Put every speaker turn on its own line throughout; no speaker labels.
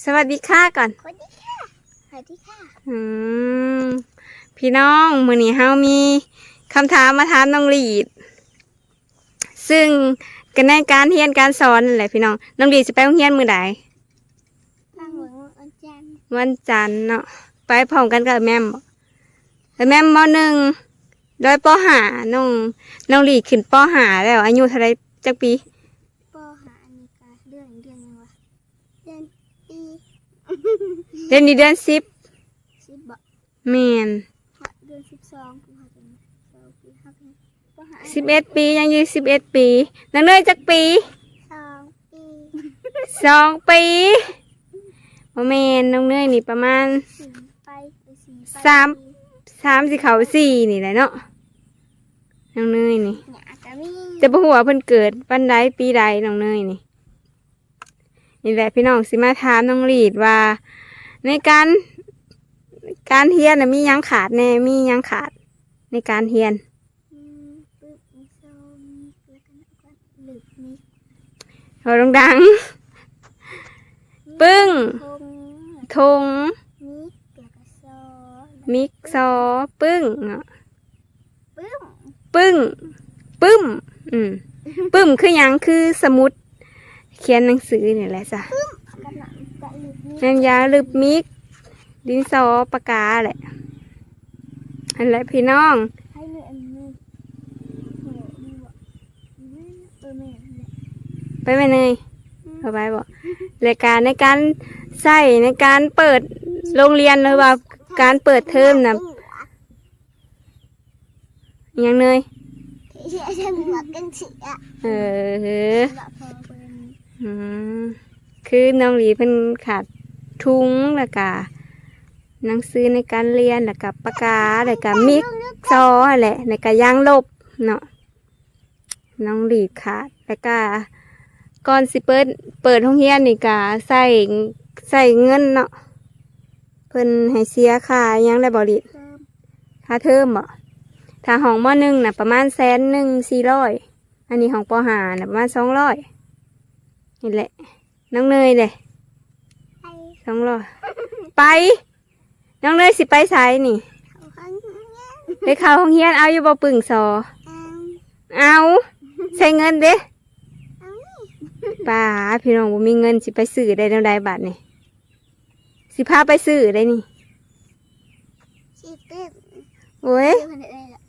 สวัสดีค่ะก่อน
สวัสดีค่ะ สวัสดีค่ะ
อืม พี่น้องมื้อนี้เฮามีคำถามมาถามน้องลีด ซึ่งกันในการเรียนการสอนนั่นแหละพี่น้อง น้องลีดสิไปโรงเรียนมื้อใด
ตั้งหวังวันจันทร์
วันจันทร์เนาะ ไปพร้อมกันกับแม่มบ่แล้วแม่มมหนึ่งโดยปห้าน้องน้องลีดขึ้นปห้าแล้ว อายุเท่าไรจักปี
ปหาอันนี้ก็เดือนเดือนยังวะเดือนปี
เดือนนี้เดือนสิบ
สิบบ่
แม่น
เดือนสิบสองกุมภาพันธ์สองปีห้าปีปหา
สิบเอ็ดปียังอยู่สิบเอ็ดปีนังเนยจักปี
สองปี
สองปีโมเมนน้องเนยนี่ประมาณ
สี่ไปไปสี่ไป
สาม สามสิเขาสี่นี่แหละเนาะน้องเนยนี่
หยาก็มี
จะบ่หัวาเพิ่นเกิดวันใดปีใดน้องเนยนี่ นี่แหละพี่น้องสิมาถามน้องลีดว่า ในการการเฮียนน่ะมีหยังขาดแน่มีหยังขาด ในการเฮียน
อืมปึ๊บมีส้มปึ๊บกันแล้วก็หลึกมี
เราดังๆปึ้ง
ทง
ทง
มีเปียกกระซอ
มิกซอปึ้งเนาะ
ปึ้ม
ปึ้ง ปึ้ม อืมปึ้มคือหยังคือสมุด เขียนหนังสือนี่แหละจ้ะ
น่ำกระหลึกมี
น้ำยาลึบมิก ดินสอปากกาแหละอันแหละพี่น้อง
ให้เนยอันนี้โหดีว่ะแม่เออแม่แม่
ไปไหมเนยเอาไปบอกรายการในการใส่ในการเปิดโรงเรียนหรือว่าการเปิดเทอมนะอิหยังเนย
เสียนหัวกันเสีย
เออ คือน้องหลีเพิ่นขาดทุงแล้วก็หนังสือในการเรียนแล้วก็ปากกาแล้วก็มิกซอแหละแล้วก็ยางลบเนาะน้องหลีขาดแล้วก็ก่อนสิเปิดเปิดห้องเรียนนี่ก็ใส่ใส่เงินเนาะเพิ่นให้เสียค่ายังได้บ่หลี
เพิ่ม
ค่าเทอมบ่ถ้าห้องมหนึ่งน่ะประมาณแสนหนึ่งสี่ร้อยอันนี้ห้องปห้าน่ะประมาณสองร้อย นี่แหละ น้องเนยเลย
ไป
สองร้อยไป น้องเนยสิไปไสนี่
เขาข้างเงี้ย
ไปเข้าห้องเรียนเอาอยู่บ่ปึ่งซอ
เอา
เอาใช้เงินเด้
เอานี่
ป้าพี่น้องบ่มีเงินสิไปซื้อได้แนวใดบาทนี่สิพาไปซื้อได้นี่
ชีตึ้ม
โอ้ย
เดี๋ยวคนเดียวละ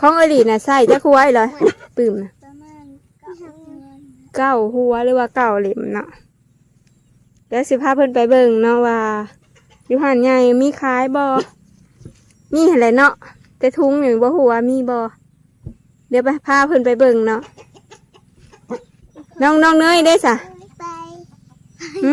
ของอลีน่ะใส่จะคุยเลยปึ่มน่ะ
ประมาณเก้าเงิน
เก้าหัวหรือว่าเก้าเหลี่ยมเนาะเดี๋ยวสิพาเพิ่นไปเบิ่งเนาะว่าอยู่หันใหญ่มีขายบ่มีอะไรเนาะแต่ทุงนี่บ่หัวามีบ่เดี๋ยวไปพาเพิ่นไปเบิ่งเนาะน้องน้องเนยได้สะ
ไป
หึ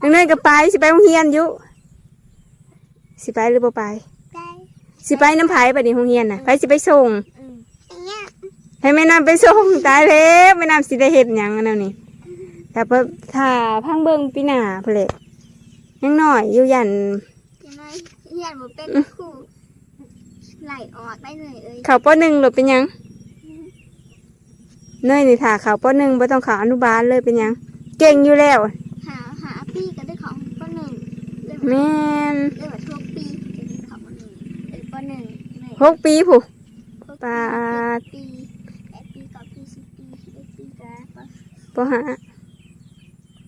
น้องเนยก็ไปสิไปโรงเรียนอยู่สิไปหรือบ่ไป
ไป
สิไปน้ำไผ่ไปดิโรงเรียนน่ะไปสิไปส่ง
อืมอย่างเงี้ย
ให้แม่น้ำไปส่งตายแล้วแม่น้ำสิได้เห็ดหยังอันนั้นนี่แต่พอถ้าพังเบิ่งปีหน้าเพนแหละยังน้อยอยู่ยัน
ยังไงเฮียนบ่เป็นครูไหลออกได้เลยเอ้ย
เขาป้อหนึ่งหรือเป็นหยังเนยนี่ถ่าเขาป้อหนึ่งไม่ต้องเขาอนุบาลเลยเป็นหยัง เก่งอยู่แล้ว
หาหาปีก็ได้ของปหนึ่งเรื่อง
แม่น
เรื่องแบบทุกปีจะได้ของปหนึ่งเออปหนึ่งหนึ่ง
หกปีผู้ปาด
ปี ปอ
หา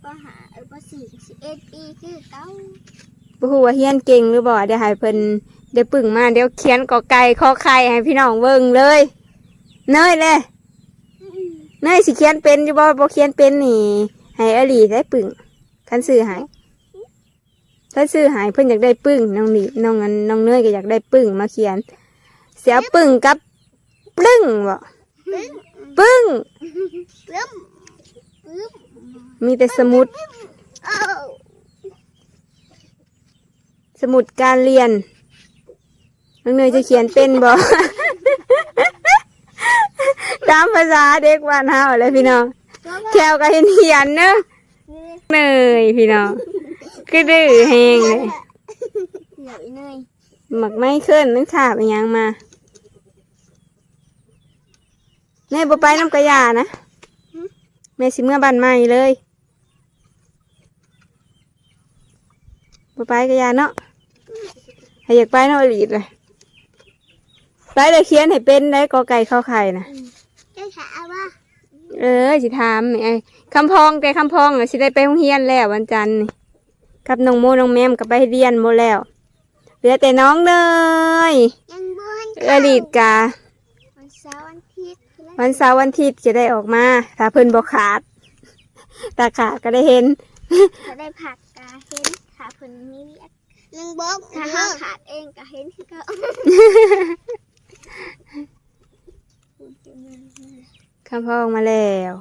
ปหาเออปสี่สิบเอ็ดปีคือเก้า
บ่ฮู้ว่าเฮียนเก่งหรือบ่เดี๋ยวให้เพิ่นเดี๋ยวปึ่งมาเดี๋ยวเขียนกอไก่ขอไข่ให้พี่น้องเบิ่งเลย เนยเลยนายสิเขียนเป็นอยู่บ่บ่เขียนเป็นนี่ ให้อลีได้ปึ่งคันซื้อให้ถ้าซื้อให้เพิ่นอยากได้ปึ่งน้องนี่น้องอันน้องเนยก็อยากได้ปึ่งมาเขียน เสียปึ่งกับปลึ้งบ่ปึ้ง
ปึ๊บปึ๊บ
มีแต่สมุด สมุดการเรียนน้องเนยจะเขียนเป็นบ่ตามภาษาเด็กบ้านเฮาเลยพี่น้องแควก็เห็นเขียนเนอะเนยพี่น้องก็ดื้อแฮงเลย
หนื่เหนื่อย
หมักไม่ขึ้นนึกถาบอีหยังมาแม่บ่ไปน้ำกระยานะ ม่สิเมื่อบ้านใหม่เลยบ่ไปก็อยาเนาะให้อยากไปเนาะอลีดเลยไปเลยเขียนให้เป็นได้กอไก่ข้อไข่นะ
เจ้าขาว่า
เออสิถามไอ้คำพองแต่คำพองน่ะสิได้ไปโรงเรียนแล้ววันจันทร์นี่กับน้องโมน้องแมมก็ไปเรียนโมแล้วเหลือแต่น้องเลย
ยังบ้าน
เออลีดกา
วันเสาร์วันอาทิตย์
วันเสาร์วันอาทิตย์จะได้ออกมา ถ้าเพิ่นบอกขาดตาขาดก็ได้เห็น
เขาได้ผักกาเห็นขาเพิ่นมีเวียกยังบอกถ้าห้าขาดเองก็เห็นคือก็
คำพองมาแล้ว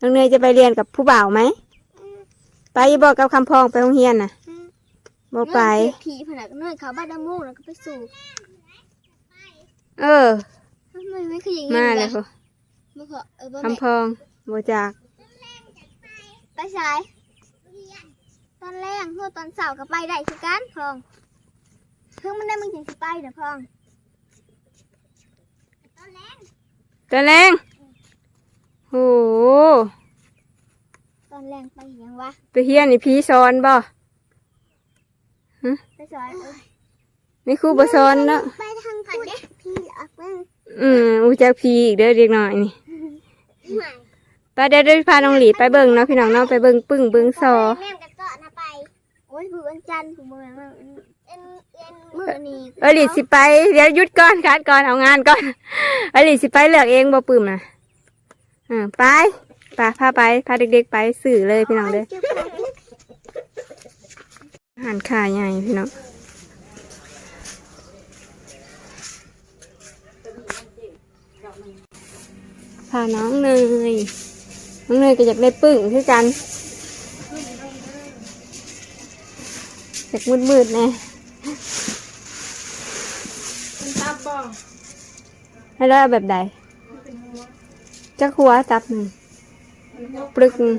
น้องเนยจะไปเรียนกับผู้บ่าวไหม ไปอย่าบอกกับคำพองไปโรงเรียนน่ะบอกไป
ผีผนักเนื่อยเขาบ้านดามูแล้วก็ไปสู่
เออ
ไม่ไม่คืออย่างนี้
มา
เล
เลยยพอ
บ่พอเออบ่
คำพองบจาก
ไปสายตอนแรกเมื่อตอนเสาร์ก็ไปได้คือกันพองเพิ่งมันได้มึงถึงสิไปเด้อพองตอนแรก
ตะแรงโอ้โห
ตอนแรกไปยังวะ
ไปเฮียนนี่พี่สอนบ่
ไปสายเออ
นี่ครูบ่สอนเนาะ
ไปทางก่อนเด้พี่ออกเบิ่ง
อืมอูจักพี่อีกเด้อเด็กหน่อยนี่
ใหม่
ไปเดี๋ยวเดี๋ยวพาน้องหลีไปเบิ่งเนาะพี่น้องเนาะไปเบิ่งปึ้งเบิ่งซอ
แม่มกันเกาะนะไป โอ้ยผู้วันจันทร์ผู้เมืองเอ็นเอ็นมือนี้
เออหลีสิไปเดี๋ยวหยุดก่อนคัดก่อนเอางานก่อนเออหลีสิไปเลือกเองบ่ปึ้มนะอ่าไปไปพาไปพาเด็กๆไปสื่อเลยพี่น้องเด้ออาหารข่าใหญ่พี่น้อง พาน้องเนย น้องเนยก็อยากได้ปึ้งคือกัน อยากมืดๆแน่
ตับบ่
ให้เราเอาแบบใดจักหัวตับหนึ่งปลึกหนึ่ง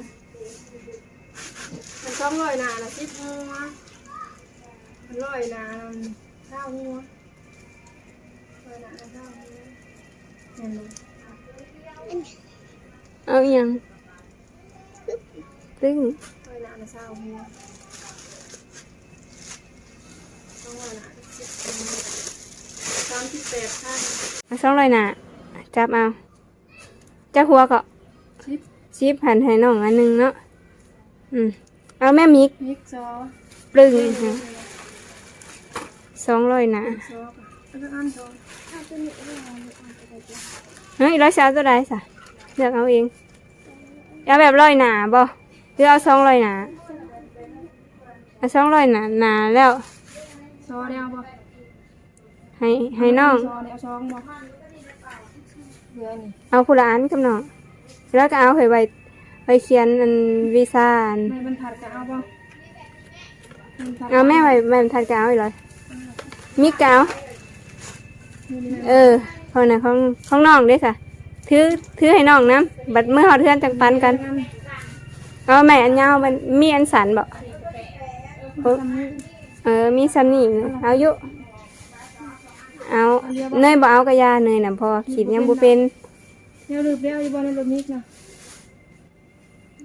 มันต้องลอยหนาละสิบหัวมันลอยหนาเท่าหัวลอยหนาเท่าหัว เห็นไหม
เอาอหยังปลึก
ลอยหนาเท่าหัวต้องลอยหนาสิบหัวสามสิบแปดข้าง
เอาสองร้อยหน่ะจับเอาจักหัวก็
สิบ
ชิปหันให้น้องอันหนึงเนาะอืมเอาแม่มิก
มิกซอ
ปลึกสองร้อยหน่ะ
ซอแล้วก็อันซอ
เฮ้ยร้อยสาวตัวใดสะเลือกเอาเองเอาแบบร้อยหนาบ่หรือเอาสองร้อยหนาเอาสองร้อยหนาหนาแล้ว
ซอเดียวบ่
ให้ให้น้อง
ซอเดียวซองบ่เดือนนี่
เอาผู้ละอันกับน้องแล้วก็เอาให้ไว้ไว้เขียนอันวีซ่าอัน
ไม่บรรทัดก็เอาบ่บรรทัด
เอาแม่ไว้แม่ทันกเอาอีกเลยมีกาว
นี่นี่
เออพอนะของของน้องเด้สะถือถือให้น้องนะบัดเมื่อเขาเทือนจังปันกัน เอาแม่อันยาวมันมีอันสันบอก
ทำนี่
เออมีซันนี่เอาอยู่เอาเนยบ่เอากระยาเนยน่ะพอขีดยังบ่เป็น
เดี๋ยวรูปเดียวอยู่บนรถมิกนะ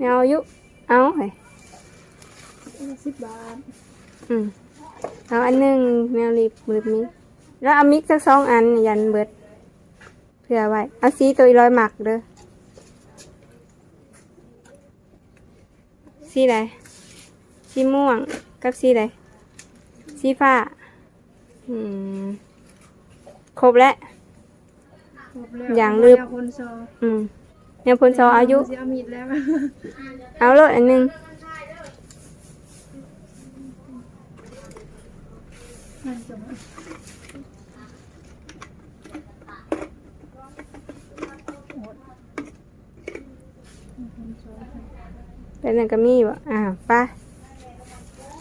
เอาอยู่เอาเฮ้ย
สิบบาท
อืมเอาอันหนึงแมวรีบมือมิก แล้วเอามิกสักสองอันยันเบิดเผื่อไว้ เอาสีตัวอีร้อยหมักเด้อสีใดสีม่วงกับสีใดสีฟ้าอืมครบแล้ว
ครบแล้ว
อย่างลืบ
เดี๋วคนซอ
อืมเนี่ยพลซออายุ
สิเอามีดแล้ว
เอารถอันหนึง
มันจะ
เป็นนั่นก็มีบ่อ่าไป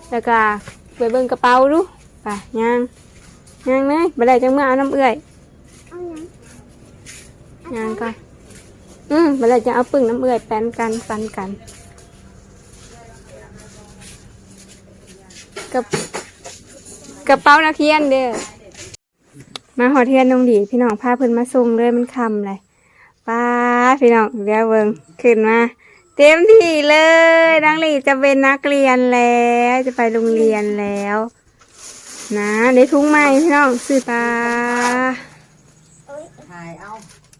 แล้วก็ไปเบิ่งกระเป๋าดูไปย่างย่างเลยบ่ได้จังเมื่อเอาน้ำเอื้อย
เอาหยัง
ย่างก่อนอืมบ่ได้จะเอาปึ้งน้ำเอื้อยแปนกันปันกันกับกระเป๋านักเรียนเด้อมาหอเทียนนงดีพี่น้องพาเพิ่นมาส่งเลยมันคำเลยป้าพี่น้องเดี๋ยวเบิ่งขึ้นมา เต็มที่เลยนักเรียนจะเป็นนักเรียนแล้วจะไปโรงเรียนแล้ว นะได้ทุงใหม่พี่น้องซื้อปลา
ถ่ายเอา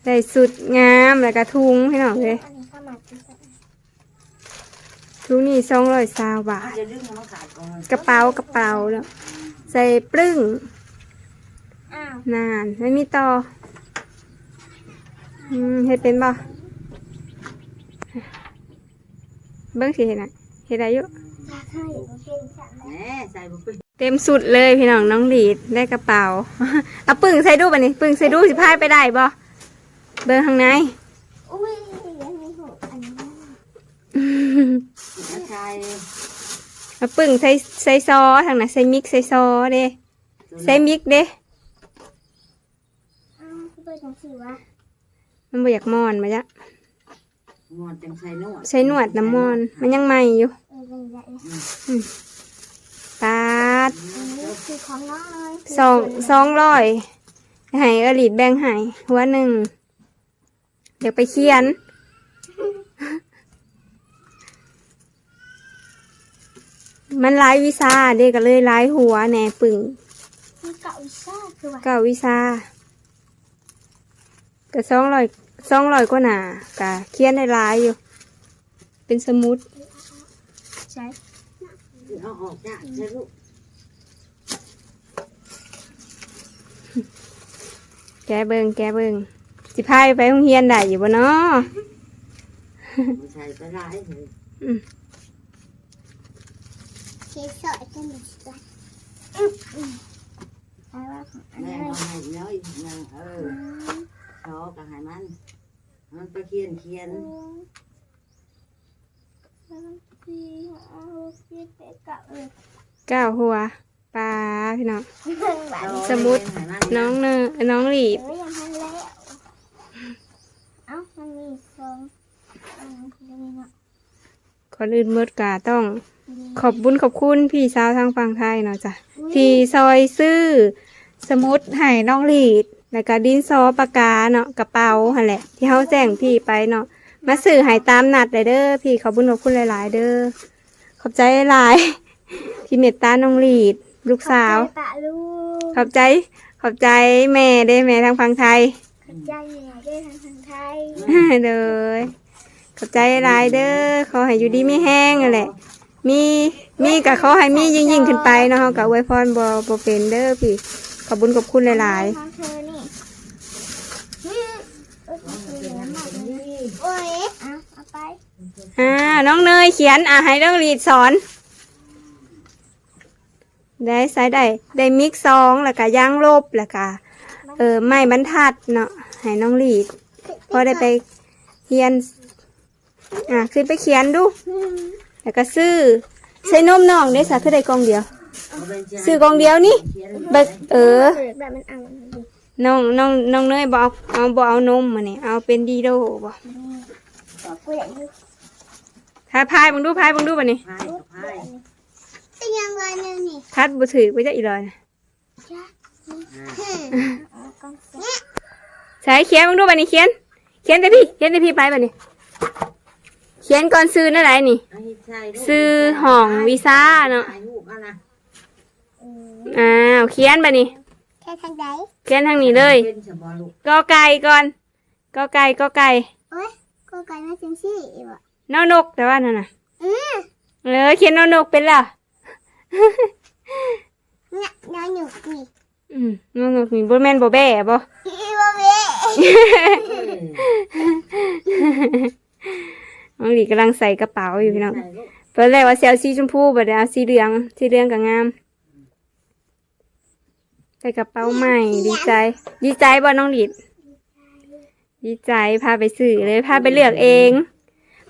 ได้สุดงามแล้วก็ทุงพี่น้องเลย
อันนี้ข้าวหมักที่ใส่
ทุงนี่สองร้อยสาวบาท
จะดึงมันขาดก่อน
กระเป๋ากระเป๋าแล้วใส่ปรึ้ง
อ้าว
นานไม่มีต่ออืมเฮ็ดเป็นบ่ เบิ้งสิเห็นอะเฮ็ดได้อยู่
อยากให้มันเป็นสัตว์
แหน่ใส่บุฟเฟ่ต์
เต็มสุดเลยพี่น้องน้องดีดได้กระเป๋าเอาปึ่งใส่ดูป่ะนี่ปึ่งใส่ดูสิพายไปได้บ่เบิ้งข้างใน
อุ้ยยังมีหูอันนี้
กระชาย
เอาปึ่งใส่ใส่ซอทางไหนใส่มิกใส่ซอเด้ใส่มิกเด้
อ้าวคือเปิดจังสิวะ
มันบ่อยากมอนมาจ้ะ
งอนจังใส่นวด
ใช้หนวดน้ำมอนมันยังใหม่อยู่
เออเป็นแบบนี้
ปาด
อันนี้คือของน้องเลย
สองสองร้อยให้อลีดแบ่งให้หัวหนึ่ง เดี๋ยวไปเขียน มันหลายวิชาเด็กก็เลยหลายหัวแหน่ปึ่ง
มีเก่าอีซ่าคือว่า
เก้าวิชาก็สองร้อย สองร้อยกว่าหนากะเขียนได้หลายอยู่ เป็นสมุด
ใช่
เอาออกจ้ะใช่ลูก
แกเบิงแกเบิงสิพายไปโรงเรียนได้อยู่บ่เนาะ
มันใส่ไปร้ายเลย
เคสอยกันดิจ้ะแต่ว่าของอัน
แม่
นี้
ก็ให้เน้อยยังเออ ชอกับให้มัน มันไปเขียนเขียน
สี่ห้าหกเจ็ดแปดเก้าเออ
เก้าหัวปลาพี่น้อง
แบบ
สมุดน้องเนอน้องหลีด
เอ้ยยังทันแล้วเอ้ามันมีสองอันนี้เนาะ
ก่อนอื่นเมื่อกาต้องขอบบุญขอบคุณพี่สาวทางฝั่งไทยเนาะจ้ะ ที่ซอยซื้อ สมุดให้น้องหลีดแล้วก็ดินซอปากกาเนาะกระเป๋าหั่นแหละ ที่เขาแจ้งพี่ไปเนาะมาซื้อให้ตามนัดเลยเด้อพี่ขอบบุญขอบคุณหลาย ๆ เด้อขอบใจหลายที่เมตตาน้องหลีด ลูกสาว
ขอบใจปะลูก
ขอบใจ ขอบใจแม่เด้แม่ทางฝั่งไทย
ขอบใจแม่ด้วยทางทางไทย
เลยขอบใจหลายเด้อขอให้อยู่ดีไม่แห้งนั่นแหละ มีมีกับขอให้มียิ่งยิ่งๆขึ้นไปเนาะเรากับอวยพรบ่บ่เป็นเด้อพี่ ขอบบุญขอบคุณหลาย
ทางเธอนี่อืมเอ้ยเหลือหมดเลยโอ้ยเอาเอา ไป
อ่าน้องเนยเขียนอ่าให้น้องรีดสอน ได้ใส่ได้ได้มิกซองแล้วก็ย่างลบแล้วก็เออไม้บรรทัดเนาะให้น้องรีดพอได้ไปเขียน อ่าขึ้นไปเขียนดู แล้วก็ซื้อใส่นมน้องได้สักเท่าใดกองเดียว ซื้อกองเดียวนี่เบิกเออ
แบบมันเอาดิ
น้องน้องน้องเนยบอาเอาบอกเอานมมาเนี่ยเอาเป็นดีโดบ่
บอกกูอยากดู
พายพายบังดูพายบังดูบ่นี่
พายกับพาย
เป็นยังไงเนี่ยนี่
คัดบ่ถือไว้จะอีหลอยนะ
จ้ะ
อ่า
เอากล้องเสีย
ใช้เขียนบังดูบ่นี่เขียน เขียนแต่พี่ เขียนแต่พี่ไปบ่นี่เขียนก่อนซื้อนั่นไหนนี่
เอาให้ใส่ลูก
ซื้อห้องวีซ่าเนาะ
ถ่ายรูปเอานะ
อืม
อ้าว เขียนบ่นี่
แค่ทางใด
เขียนทางนี้เลย
เป็นฉบับลูก
กอไก่ก่อน กอไก่กอไก่
โอ้ย ก็ไกลมาจังซี่อีกว่ะ
นอนกแต่ว่านั่นน่ะ
อืม
เออเขียนนอนกเป็นแล้ว
เนี่ยนอนอยู่นี่
อืมนอนกนี่บ่แม่นบ่แบ่บ่
อีบ่เว้
น้องหลีกำลังใส่กระเป๋าอยู่พี่น้อง
ใส่ลูก
ตอนแรกว่าสิเซลสีชมพูบัดนี้เอาสีเหลือง สีเหลืองก็งามใส่กระเป๋าใหม่ ดีใจ ดีใจบ่น้องหลีด ดีใจพาไปซื้อเลยพาไปเลือกเอง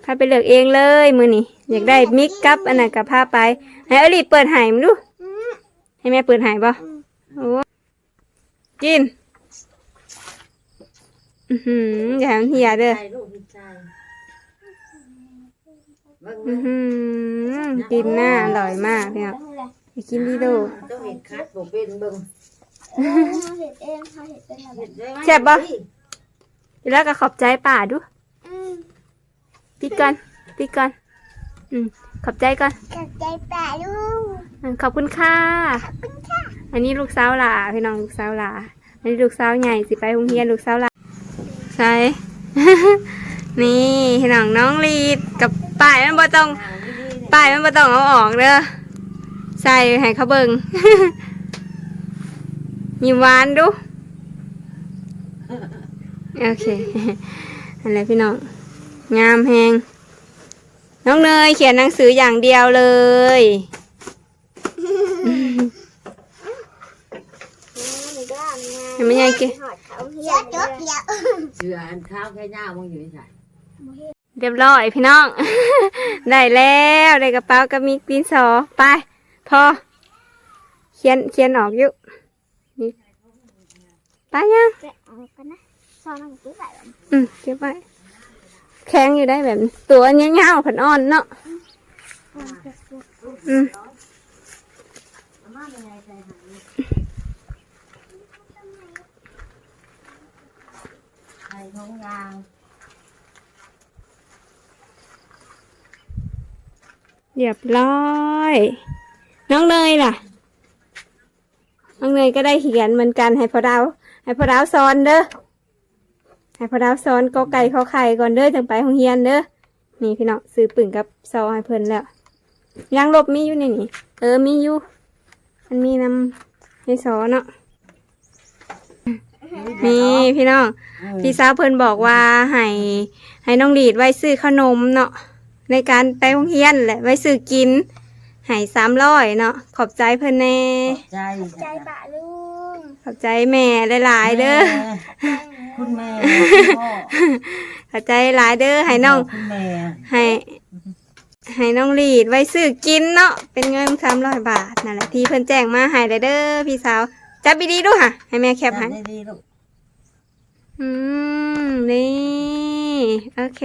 พาไปเลือกเองเลยมือนี่อยากได้มิกกับอันนั้นกับพาไปให้อลีดเปิดใหายมันดู
อืม
ให้แม่เปิดใหายบ่โอ้กินอือหืออย่าให้มันเหียเด้อ
ใส่ลูกให้ใส่เบิ่ง
อื
เบิ่
องหือกินหน้าอร่อยมากพี่น้องไปกินดีโด
ต้องเห็ดคัดบ่เป็นเบิ่ง
เออเขาเห็ดเองเขาเห็ดเป็นอะไร
เห็ดได้ไหม
แซ่บ บ่แล้วก็ขอบใจป่าดู
อืม
ปิดกันปิดก่อนอืมขอบใจก่อน
กับใจป่าลูก
อืมขอบคุณค่ะอันนี้ลูกสาวหล่าพี่น้องลูกสาวหล่าอันนี้ลูกสาวใหญ่สิไปโรงเรียนลูกสาวหล่าใช่ นี่พี่น้องน้องลีดกับป้ายมันบ่ต้องป้ายมันบ่ต้องเอาออกเด้อใส่ให้เขาเบิ่ง ยิ้มหวานดู โอเคอะไรพี่น้อง งามแฮงน้องเนยเขียนหนังสืออย่างเดียวเลยเห็นไหมยายเก๋
เดี๋ยวจบเดี๋ยว
เสืออันข้าวแค่หน้ามึงอยู่ไม่ใช่
เรียบร้อยพี่น้อง ได้แล้วได้กระเป๋ากับมีดินสอไป พอ เขียนเขียนออกอยู่นี่ไปยัง
ไป ออกกันนะซอนน้ำกุ้งใส่แบบ
อืมเก็บไว้แข็งอยู่ได้แบบนี้ตัวเงี้ยาวๆผันอ่อนเนาะอืม
ใส่ท้องยาง
เรียบร้อย น้องเนยล่ะ น้องเนยก็ได้เขียนเหมือนกันให้พอดาวให้พอดาวสอนเด้อ ให้พอดาวสอนกอไก่ขอไข่ก่อนเด้อจังไปห้องเรียนเด้อนี่พี่น้องซื้อปึ่งกับซอให้เพิ่นแล้วยางลบมีอยู่ในนี่เออมีอยู่มันมีนำในซอเนาะนี่พี่น้องพี่สาวเพิ่นบอกว่าให้ให้น้องดีดไว้ซื้อขนมเนาะในการไปโรงเรียนแหละไว้ซื้อกินให้สามร้อยเนาะขอบใจเพิ่นแน่
ใจ
ใจป่าลูก
ขอบใจแม่หลายๆเด้อ
คุณแม่คุณพ่อ
ขอบใจหลายเด้อให้น้อง
คุณแม่
ให้ให้น้องลีดไว้ซื้อกินเนาะเป็นเงินสามร้อยบาทนั่นแหละที่เพิ่นแจ้งมาให้เลยเด้อพี่สาวจับดีๆดูค่ะ ให้แม่แคปให้
จำได้ดีลูก
อืมนี่โอเค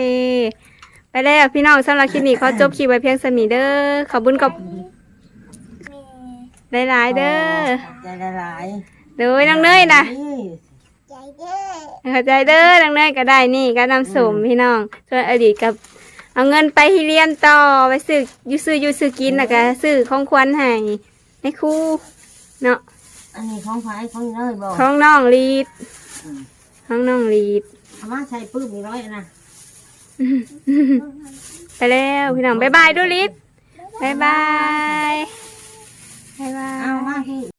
ไปแล้วพี่น้องสำหรับคลิปนี้ขอจบคลิปไว้เพียงสมีเด้อขอบคุญกับหลายๆเด้อ
ใจหลาย
เด้อน้องเนยนะ
นี่
ใจ เด้อ
เข้าใจเด้อน้องเนยก็ได้นี่ก็นำสมพี่น้องส่วนอดีตกับเอาเงินไปที่เรียนต่อไปซื้ออยู่ซื้ออยู่ซื้อกินแล้วก็ซื้อของขวัญให้ในครูเนาะ
อันนี้ของไฟของเนยบอก
ของน้องลีดของน้องลีด
เอามาใส่ปื้มอีกร้อยนะ
ไปแล้วพี่น้องบ๊ายบายดูลิศบ๊ายบายบ๊ายบาย
เอามาที่